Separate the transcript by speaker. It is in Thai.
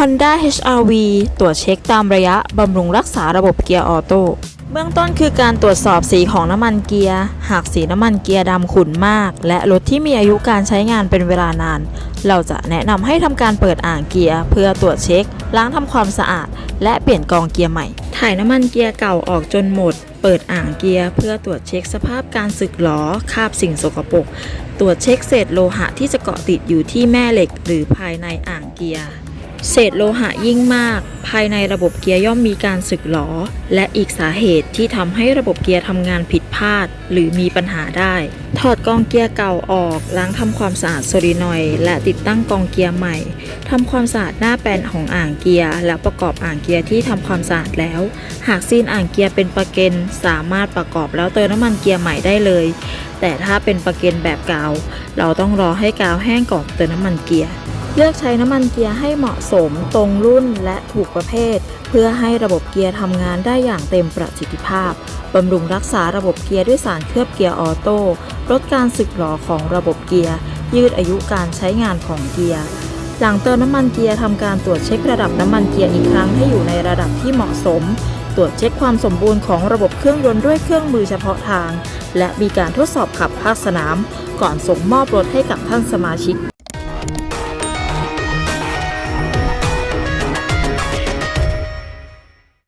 Speaker 1: Honda HR-V ตรวจเช็คตามระยะ บำรุงรักษาระบบเกียร์ออโต้เบื้องต้นคือการตรวจสอบสีของน้ำมันเกียร์ หากสีน้ำมันเกียร์ดำขุ่นมาก และรถที่มีอายุการใช้งานเป็นเวลานาน เราจะแนะนำให้ทำการเปิดอ่างเกียร์ เพื่อตรวจเช็ค ล้างทำความสะอาด และเปลี่ยนกองเกียร์ใหม่ ถ่ายน้ำมันเกียร์เก่าออกจนหมด เปิดอ่างเกียร์เพื่อตรวจเช็คสภาพการสึกหรอคาบสิ่งสกปรก ตรวจเช็คเศษโลหะที่จะเกาะติดอยู่ที่แม่เหล็ก หรือภายในอ่างเกียร์ เศษโลหะยิ่งมาก ภายในระบบเกียร์ย่อมมีการสึกหรอและอีกสาเหตุที่ทำให้ระบบเกียร์ทำงานผิดพลาด หรือมีปัญหาได้ ถอดกองเกียร์เก่าออก ล้างทำความสะอาดโซลินอยด์และติดตั้งกองเกียร์ใหม่ทำความสะอาดหน้าแปลนของอ่างเกียร์ และประกอบอ่างเกียร์ที่ทำความสะอาดแล้ว หากซีนอ่างเกียร์เป็นประเก็นสามารถประกอบแล้วเติมน้ำมันเกียร์ใหม่ได้เลย แต่ถ้าเป็นประเก็นแบบกาว เราต้องรอให้กาวแห้งก่อนเติมน้ำมันเกียร์ เลือกใช้น้ำมันเกียร์ให้เหมาะสมตรงรุ่นและถูกประเภท เพื่อให้ระบบเกียร์ทำงานได้อย่างเต็มประสิทธิภาพบำรุงรักษาระบบเกียร์ด้วยสารเคลือบเกียร์ออโต้ลดการสึกหรอของระบบเกียร์ ยืดอายุการใช้งานของเกียร์หลังเติมน้ำมันเกียร์ทำการตรวจเช็คระดับน้ำมันเกียร์อีกครั้งให้อยู่ในระดับที่เหมาะสม ตรวจเช็คความสมบูรณ์ของระบบเครื่องยนต์ด้วยเครื่องมือเฉพาะทาง และมีการทดสอบขับภาคสนาม ก่อนส่งมอบรถให้กับท่านสมาชิก